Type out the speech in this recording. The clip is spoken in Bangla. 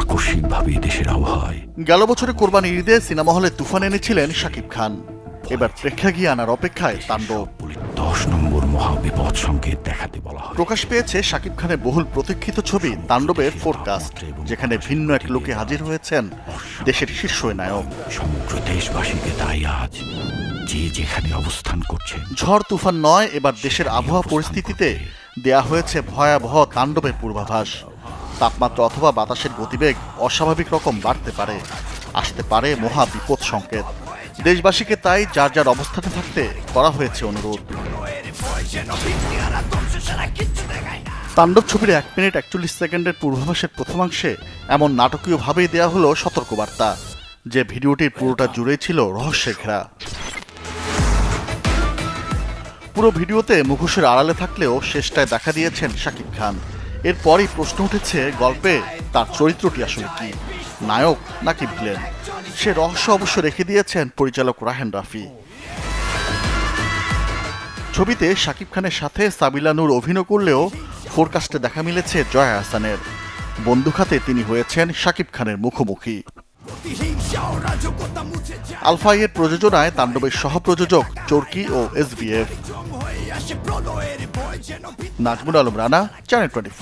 আকস্মিকভাবে দেশের আবহাওয়ায়। গেল বছরে কোরবানি ঈদে সিনেমা হলে তুফান এনেছিলেন শাকিব খান। এবার প্রেক্ষাগৃহে আনার অপেক্ষায় তাণ্ডব। দশ নম্বর মহাবিপদ সংকেত দেখাতে বলা হয়। প্রকাশ পেয়েছে শাকিব খানের বহুল প্রতীক্ষিত ছবি তাণ্ডবের ফোরকাস্ট যেখানে ভিন্ন এক লোকে হাজির হয়েছেন দেশের শীর্ষ নায়ক। সমগ্র দেশবাসীকে তাই আজ যে যেখানে অবস্থান করছেন ঝড় তুফান নয় এবার দেশের আবহাওয়া পরিস্থিতিতে দেয়া হয়েছে ভয়াবহ তাণ্ডবের পূর্বাভাস। তাপমাত্রা অথবা বাতাসের গতিবেগ অস্বাভাবিক রকম বাড়তে পারে, আসতে পারে মহা বিপদ সংকেত। দেশবাসীকে তাই যার যার অবস্থানে থাকতে করা হয়েছে অনুরোধ। তাণ্ডব ছবির এক মিনিট একচল্লিশ সেকেন্ডের পূর্বাভাসের প্রথমাংশে এমন নাটকীয়ভাবেই দেয়া হলো সতর্কবার্তা, যে ভিডিওটির পুরোটা জুড়েই ছিল রহস্যের ঘেরা। পুরো ভিডিওতে মুখোশের আড়ালে থাকলেও শেষটায় দেখা দিয়েছেন শাকিব খান। এরপরই প্রশ্ন উঠেছে গল্পে তার চরিত্রটি আসলে কি? নায়ক নাকি ভিলেন? সে রহস্য অবশ্য রেখে দিয়েছেন পরিচালক রাহেন রাফি। ছবিতে শাকিব খানের সাথে সাবিলা নূর অভিনয় করলেও ফোরকাস্টে দেখা মিলেছে জয়া হাসানের। বন্দুক-হাতে তিনি হয়েছেন শাকিব খানের মুখোমুখি। আলফাইয়ের প্রযোজনায় তাণ্ডবের সহপ্রযোজক চরকি ও SBF Nazmul Alam Rana channel twenty